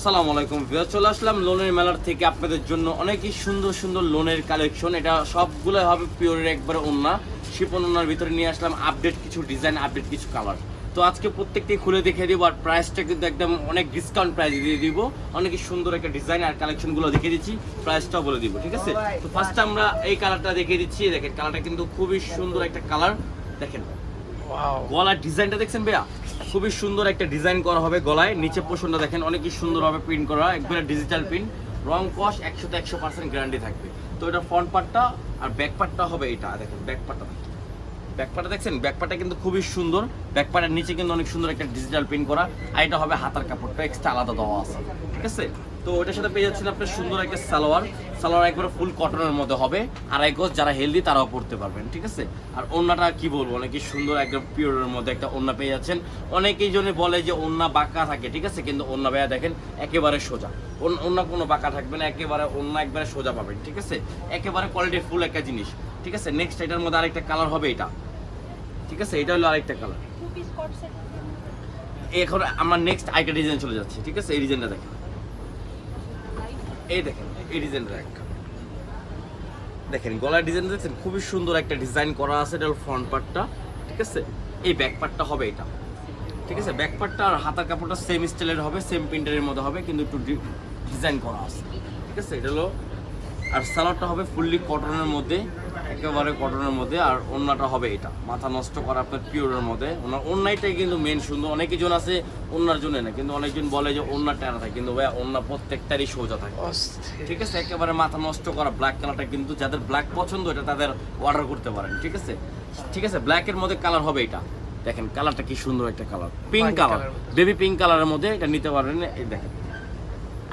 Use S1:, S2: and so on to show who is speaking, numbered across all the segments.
S1: আসসালামু আলাইকুম ভিউয়ার চলে আসলাম লোনের মেলার থেকে আপনাদের জন্য অনেকই সুন্দর সুন্দর লোনের কালেকশন। এটা সবগুলো হবে পিওরের একবারে ওন্না শিপন ওনার ভিতরে নিয়ে আসলাম আপডেট কিছু ডিজাইন, আপডেট কিছু কালার। তো আজকে প্রত্যেকটি খুলে দেখিয়ে দিব আর প্রাইসটা কিন্তু একদম অনেক ডিসকাউন্ট প্রাইস দিয়ে দিব। অনেক সুন্দর একটা ডিজাইন আর কালেকশনগুলো দেখিয়ে দিচ্ছি, প্রাইসটাও বলে দিব, ঠিক আছে? তো ফার্স্ট আমরা এই কালারটা দেখিয়ে দিচ্ছি। দেখেন, কালারটা কিন্তু খুবই সুন্দর একটা কালার। দেখেন। গলার ডিজাইনটা দেখছেন ভাইয়া? খুবই সুন্দর একটা ডিজাইন করা হবে গলায়। নিচে পোষণটা দেখেন অনেকই সুন্দরভাবে প্রিন্ট করা। একবারে ডিজিটাল প্রিন্ট রং কস একশোতে একশো পার্সেন্ট গ্যারান্টি থাকবে। তো এটা ফ্রন্ট পার্টটা আর ব্যাক পার্টটা হবে এটা। দেখেন ব্যাক পার্টটা ব্যাক পার্টটা দেখছেন? ব্যাক পার্টটা কিন্তু খুবই সুন্দর। ব্যাক পার্টের নিচে কিন্তু অনেক সুন্দর একটা ডিজিটাল প্রিন্ট করা। আর এটা হবে হাতার কাপড়টা এক্সট্রা আলাদা দেওয়া আছে। ঠিক আছে? তো ওটার সাথে পেয়ে যাচ্ছেন আপনার সুন্দর একটা সালোয়ার। সালোয়ার একবারে ফুল কটনের মধ্যে হবে। আর এক গজ যারা হেলদি তারাও পড়তে পারবেন ঠিক আছে? আর ওন্নাটা কি বলব অনেকই সুন্দর একদম পিওরের মধ্যে একটা ওন্না পেয়ে যাচ্ছেন। অনেকেই জনে বলে যে ওন্না বাঁকা থাকে ঠিক আছে? কিন্তু ওন্না ভাইয়া দেখেন একেবারে সোজা। অন্য কোনো বাঁকা থাকবে না একেবারে ওন্না একবারে সোজা পাবেন ঠিক আছে? একেবারে কোয়ালিটি ফুল একটা জিনিস ঠিক আছে? নেক্সট এটার মধ্যে আরেকটা কালার হবে এটা ঠিক আছে? এটা হলো আরেকটা কালার এখন আমার নেক্সট আরেকটা ডিজাইন চলে যাচ্ছে ঠিক আছে? এই ডিজাইনটা দেখেন। এই দেখেন, এই ডিজাইনটা একটা দেখেন, গলার ডিজাইন দেখছেন? খুবই সুন্দর একটা ডিজাইন করা আছে এটা ফ্রন্ট পার্টটা ঠিক আছে? এই ব্যাক পার্টটা হবে এটা। ঠিক আছে? ব্যাক পার্টটা আর হাতার কাপড়টা সেম স্টাইলের হবে সেম প্রিন্টারের মধ্যে হবে, কিন্তু একটু ডিজাইন করা আছে। ঠিক আছে? এটা হলো আর সালোয়ারটা হবে ফুললি কটনের মধ্যে। একেবারে কটনের মধ্যে আর ওন্নাটা হবে এটা। মাথা নষ্ট করা আপনার পিওরের মধ্যে। ওনার ওন্নাইটাই কিন্তু মেন সুন্দর। অনেক জন আছে ওন্নার জন্য না কিন্তু অনেকজন বলে যে ওন্না টেরা থাকে। কিন্তু ভাই ওন্না প্রত্যেকটারই সোজা থাকে। ঠিক আছে? একেবারে মাথা নষ্ট করা ব্ল্যাক কালারটা কিন্তু যাদের ব্ল্যাক পছন্দ এটা তাদের অর্ডার করতে পারেন। ঠিক আছে? ঠিক আছে? ব্ল্যাকের মধ্যে কালার হবে এটা। দেখেন কালারটা কি সুন্দর একটা colour pink colour baby pink কালারের মধ্যে এটা নিতে পারেন। এই দেখেন।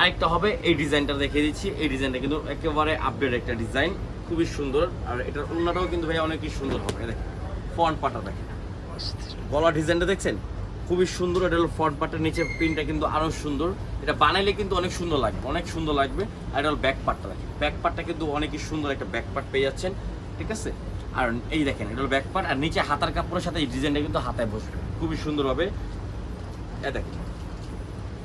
S1: আরেকটা হবে এই ডিজাইনটা দেখিয়ে দিচ্ছি। এই ডিজাইনটা কিন্তু একেবারে আপডেট একটা ডিজাইন খুবই সুন্দর। আর এটার অন্যটাও কিন্তু ভাই অনেকই সুন্দর হবে। দেখেন, ফ্রন্ট পাটা দেখেন। গলা ডিজাইনটা দেখছেন? খুবই সুন্দর, এটা হলো ফ্রন্ট পার্টের নিচে প্রিন্টটা কিন্তু আরও সুন্দর। এটা বানাইলে কিন্তু অনেক সুন্দর লাগবে, অনেক সুন্দর লাগবে। আর এটা হলো ব্যাক পার্টটা দেখেন। ব্যাক পার্টটা কিন্তু অনেকই সুন্দর একটা ব্যাক পার্ট পেয়ে যাচ্ছেন, ঠিক আছে? আর এই দেখেন, এটা হলো ব্যাক পার্ট আর নিচে হাতার কাপড়ের সাথে এই ডিজাইনটা কিন্তু হাতায় বসবে। খুবই সুন্দর হবে। এ দেখেন।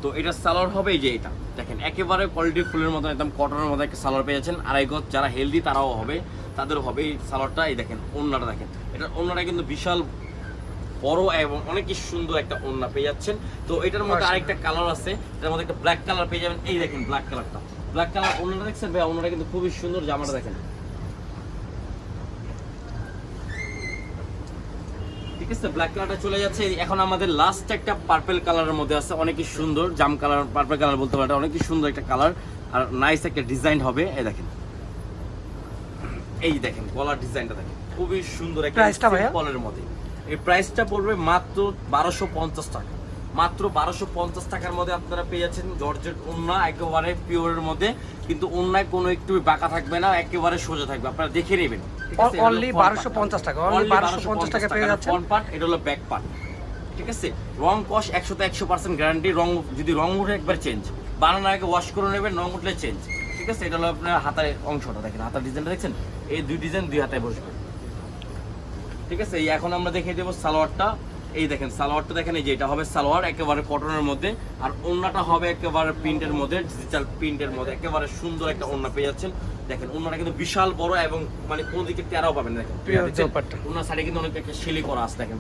S1: তো এটা সালোয়ার হবে এই যে এটা। দেখেন একেবারে কোয়ালিটি ফুলের মতো একদম কটনের মতো একটা সালোয়ার পেয়ে যাচ্ছেন আড়াই গজ যারা হেলদি তারাও হবে তাদের হবে এই সালোয়ারটা। এই দেখেন ওন্নাটা দেখেন। এটা ওন্নাটা কিন্তু বিশাল বড় এবং অনেকই সুন্দর একটা ওন্না পেয়ে যাচ্ছেন। তো এটার মধ্যে আরেকটা কালার আছে। এটার মধ্যে একটা ব্ল্যাক কালার পেয়ে যাবেন। এই দেখেন ব্ল্যাক কালারটা ব্ল্যাক কালার ওন্নাটা দেখছেন? ভাই ওন্নাটা কিন্তু খুবই সুন্দর জামাটা দেখেন। ঠিক আছে ব্ল্যাক কালারটা চলে যাচ্ছে। এখন আমাদের লাস্ট একটা পার্পেল কালারের মধ্যে আছে অনেকই সুন্দর জাম কালার পার্পেল কালার বলতে পারে অনেকই সুন্দর একটা কালার আর নাইস একটা ডিজাইন হবে এই দেখেন। এই দেখেন গলার ডিজাইনটা দেখেন খুবই সুন্দর একটা
S2: প্রাইসটা ভাইয়া?
S1: মধ্যে। এই প্রাইসটা পড়বে মাত্র বারোশো পঞ্চাশ টাকা। মাত্র বারোশো পঞ্চাশ টাকার মধ্যে আপনারা পেয়ে যাচ্ছেন জর্জেট ওন্না একেবারে পিওরের মধ্যে। কিন্তু ওন্নায় কোনো একটু বাঁকা থাকবে না একেবারে সোজা থাকবে। আপনারা দেখে নেবেন। ঠিক আছে? এটা হলো
S2: Only
S1: front
S2: 1250 টাকা,
S1: part।
S2: only
S1: Only
S2: 1250 টাকা পেয়ে যাচ্ছেন।
S1: ফ্রন্ট পার্ট এটা হলো ব্যাক পার্ট ঠিক আছে? রং কস একশোতে একশো পার্সেন্ট গ্যারান্টি রং যদি রং উঠে একবার চেঞ্জ বানানোর আগে ওয়াশ করে নেবেন রং উঠলে চেঞ্জ ঠিক আছে? এটা হলো আপনার হাতার অংশটা দেখেন। হাতার ডিজাইনটা দেখছেন? এই দুই ডিজাইন দুই হাতায় বসবে। ঠিক আছে? এখন আমরা দেখিয়ে দেবো সালোয়ারটা। এই দেখেন সালোয়ারটা দেখেন এই যে এটা হবে সালোয়ার একেবারে কটনের মধ্যে আর ওন্নাটা হবে একেবারে প্রিন্টের মধ্যে ডিজিটাল প্রিন্টের মধ্যে একেবারে সুন্দর একটা ওন্না পেয়ে যাচ্ছেন। দেখেন ওন্নাটা কিন্তু বিশাল বড় এবং মানে কোন দিকে তেরাও পাবেন দেখেন? ওনার সাইডে কিন্তু অনেক একটা শিলি করা আছে দেখেন।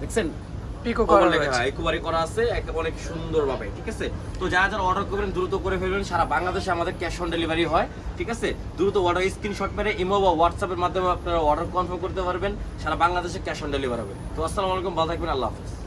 S1: দেখছেন?
S2: পিকো করা
S1: Overlay
S2: রয়েছে।
S1: হ্যাঁ, করা আছে একেবারে অনেক সুন্দর ভাবে ঠিক আছে? তো যারা যারা অর্ডার করবেন দ্রুত করে ফেলবেন সারা বাংলাদেশে আমাদের ক্যাশ অন ডেলিভারি হয় ঠিক আছে? দ্রুত অর্ডার স্ক্রিনশট মেরে ইমো বা হোয়াটসঅ্যাপের মাধ্যমে আপনারা অর্ডার কনফার্ম করতে পারবেন সারা বাংলাদেশে ক্যাশ অন ডেলিভারি হবে। তো আসসালামু আলাইকুম ভালো থাকবেন আল্লাহ হাফেজ।